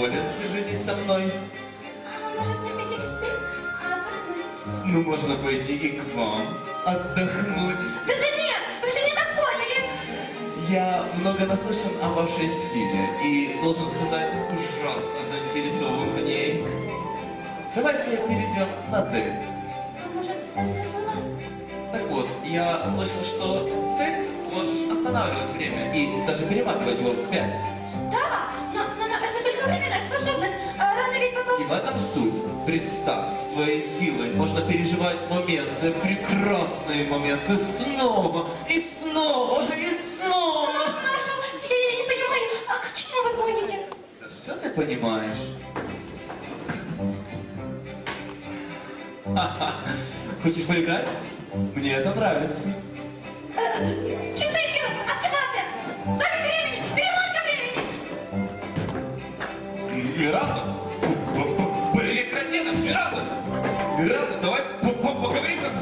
Тем более задержитесь со мной. А может, себе? А отдохнуть? Ну, можно пойти и к вам отдохнуть. Да, да нет, вы все не так поняли. Я много наслышан о вашей силе и, должен сказать, ужасно заинтересован в ней. Давайте перейдем на «ты». А может? Так вот, я слышал, что ты можешь останавливать время и даже перематывать его вспять. Да, И в этом суть. Представь, с твоей силой можно переживать моменты, прекрасные моменты снова и снова и снова. Маршал, я, не понимаю, а к чему вы клоните? Да все ты понимаешь. Ха-ха. Хочешь поиграть? Мне это нравится. Э, Чистая сила, активация, запись времени, перемотка времени. Миранда! Давай по- по- поговорим как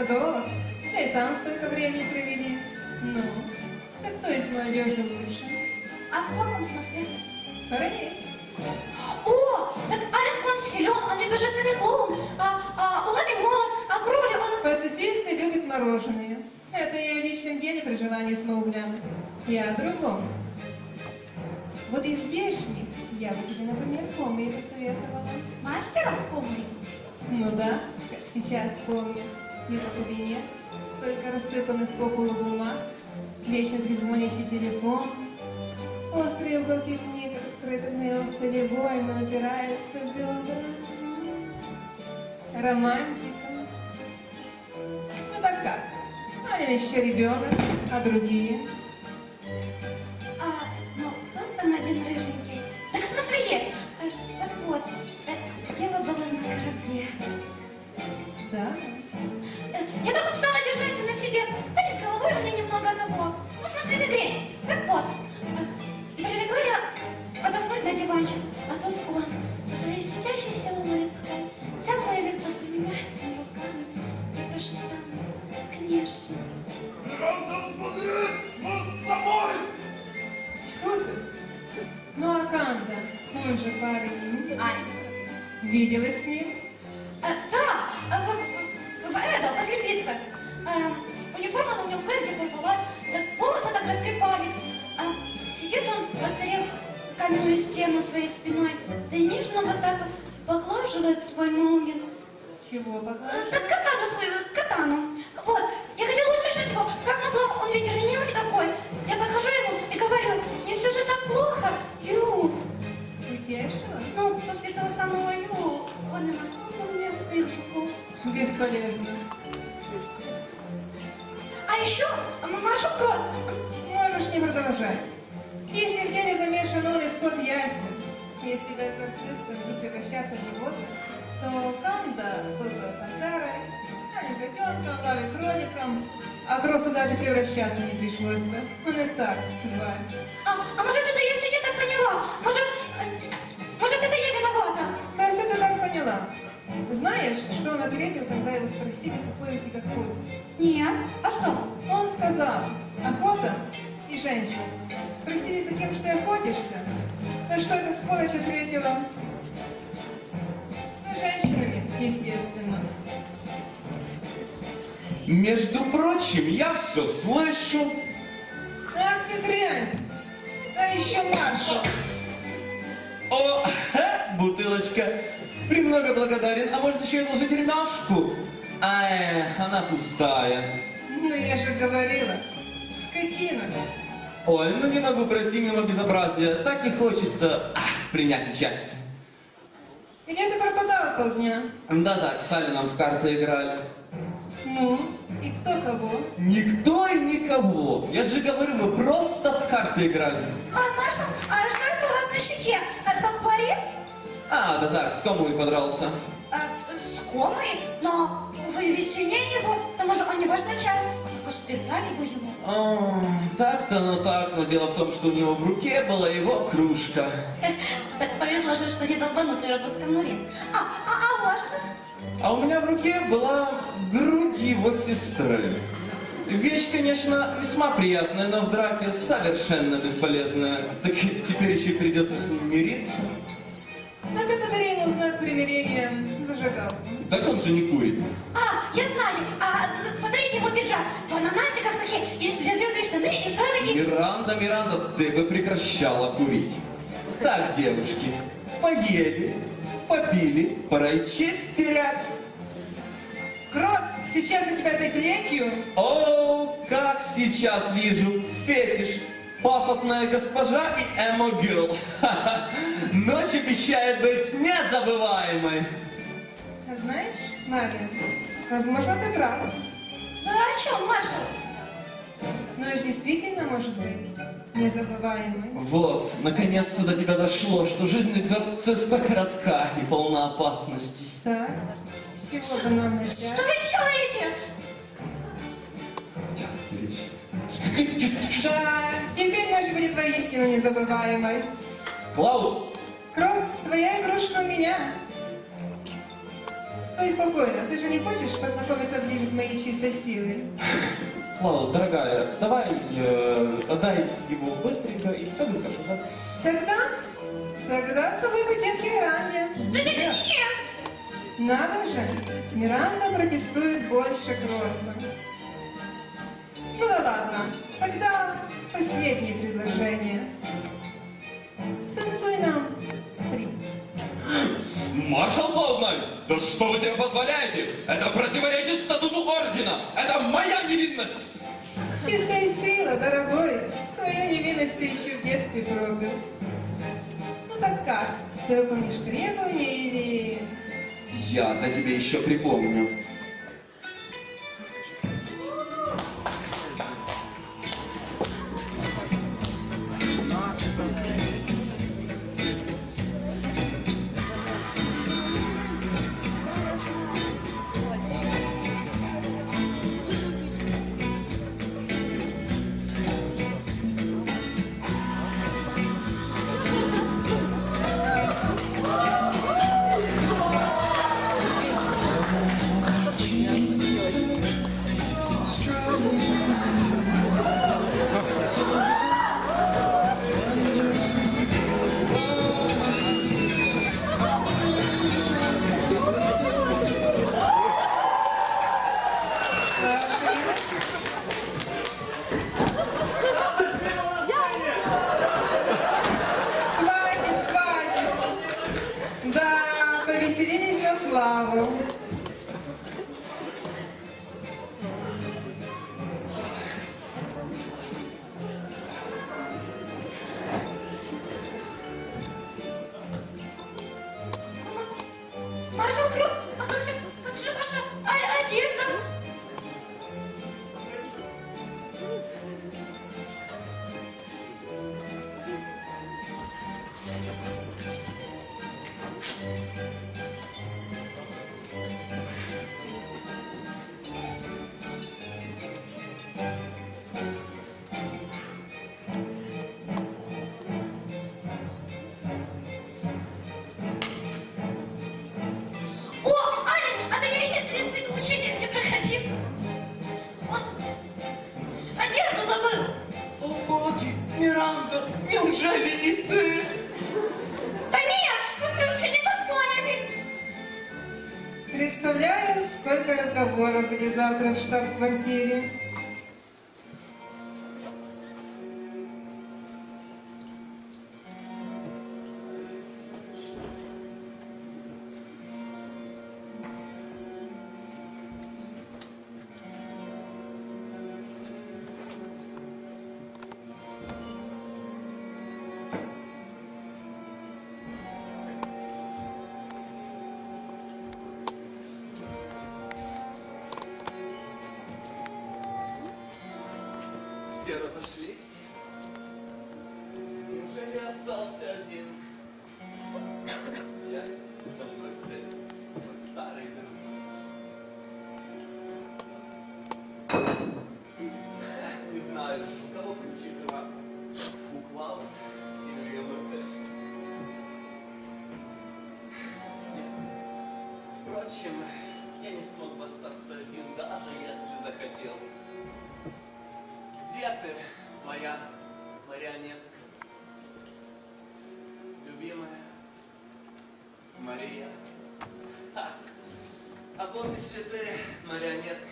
подолог, да и там столько времени провели. Ну, так кто из молодежи лучше? А в каком смысле? Скорее. О, так Ален он силен, он ведь божественный клоун, а, а Улами молод, а Кроли он... Пацифисты любят мороженое. Это я в личном деле при желании смогу глянуть. Я о другом. Вот из здешних я бы тебе, например, помню посоветовала. Мастером помню. Ну да, как сейчас помню. Не на кабинет, столько рассыпанных по полу бумаг, вечно трезвонящий телефон, острые уголки книг, его столе больно упираются в бедра. Романтика. Ну так как? Алин еще ребенок, а другие? виделась с ним? А, да, в, в, в это, после битвы. А, униформа на нем кэнди порвалась, да волосы так растрепались. А, сидит он, подперев каменную стену своей спиной, да и нежно вот так вот поглаживает свой молнин. Чего поглаживает? А, да катану свою, катану. Вот, я хотела утешить его, как могла, он ведь ленивый такой. Я подхожу ему и говорю, не все же так плохо, Ю. Утешила? Ну, после того самого Ю. Он и Вони мне свіжку. Бесполезно. А еще а наш вопрос. Можешь не продолжать. Если в деле замешан он, и скот ясен. Если бы экзорцистом не превращаться в животных, то Канда, Козла Кантара, маленькая тетка, лавит кроликом, а кросу а даже превращаться не пришлось бы. Он и так тварь. А, а может это ответил, когда его спросили, какой у тебя хобби? Нет. А что? Он сказал, охота и женщина. Спросили, за кем что ты охотишься? На что эта сволочь ответила? За женщинами, естественно. Между прочим, я все слышу. Ах ты дрянь! Да еще маршал! О, ха, бутылочка. Премного благодарен. А может еще и одолжить ремяшку? Ай, она пустая. Ну я же говорила, скотина. Ой, ну не могу пройти мимо безобразия. Так не хочется ах, принять участие. Где ты пропадал полдня? Да-да, с Салином в карты играли. Ну, и кто кого? Никто и никого. Я же говорю, мы просто в карты играли. А, маршал, а что А, да так, с кому и подрался. А, скомый? Но вы ведь сильнее его. К тому же он не ваш начальник. Стреляли бы ему. А, так-то, ну так, но дело в том, что у него в руке была его кружка. Так повезло же, что не долбанутый робот Камурин. А, а, а что? А у меня в руке была грудь его сестры. Вещь, конечно, весьма приятная, но в драке совершенно бесполезная. Так теперь еще и придется с ним мириться. А ты подари ему знак примирения зажигалку. Так он же не курит. А, я знаю. А, подарите ему пиджак. В ананасиках такие, и зеленые штаны, и сразу. Миранда, Миранда, ты бы прекращала курить. Так, девушки, поели, попили, пора и честь терять. Кросс, сейчас я тебя этой плетью. О, как сейчас вижу фетиш. Пафосная госпожа и эмо-гирл. Ха-ха. Обещает быть незабываемой. А знаешь, Мария, возможно, ты прав. Вы о чем, маршал? Ночь действительно может быть незабываемой. Вот, наконец-то до тебя дошло, что жизнь экзорциста коротка и полна опасностей. Так, с чего бы нам Что начать? вы делаете? Да, теперь ночь будет воистину незабываемой. Клауд, Кросс, твоя игрушка у меня. Стой спокойно, ты же не хочешь познакомиться ближе с моей чистой силой? Клауд, дорогая, давай э, отдай его быстренько и все будет хорошо, да? Тогда, тогда целуй букет Миранде. Да нет. Надо же, Миранда протестует больше Кросса. Ну да ладно, тогда да что вы себе позволяете? Это противоречит статуту Ордена! Это моя невинность! Чистая сила, дорогой, свою невинность ты еще в детстве пробил. Ну так как, ты выполнишь требования или... Я-то тебе еще припомню. Разговоров будет завтра в штаб-квартире. Все разошлись. Помнишь ли марионетка,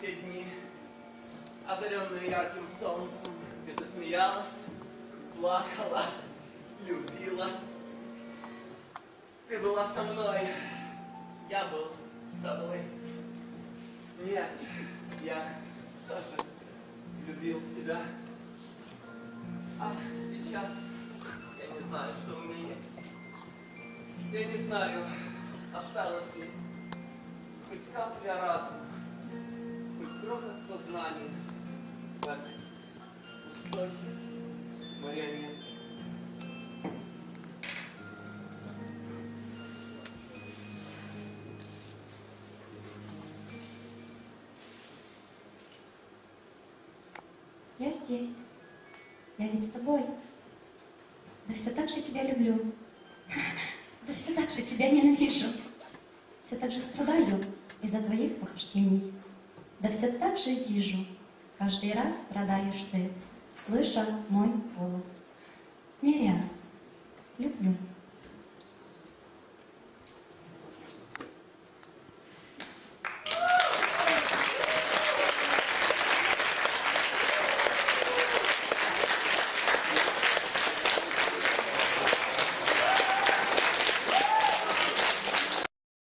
те дни, озаренные ярким солнцем, где ты смеялась, плакала, любила? Ты была со мной, я был с тобой. Нет, я тоже любил тебя. А сейчас я не знаю, что у меня есть. Я не знаю, осталось ли хоть капля разума, хоть крохот сознания в этой пустой марионетке. Я здесь. Я ведь с тобой. Да все так же тебя люблю. Да все так же тебя ненавижу. Все так же страдаю из-за твоих похождений. Да все так же вижу, каждый раз страдаешь ты, слыша мой голос. Неря, люблю.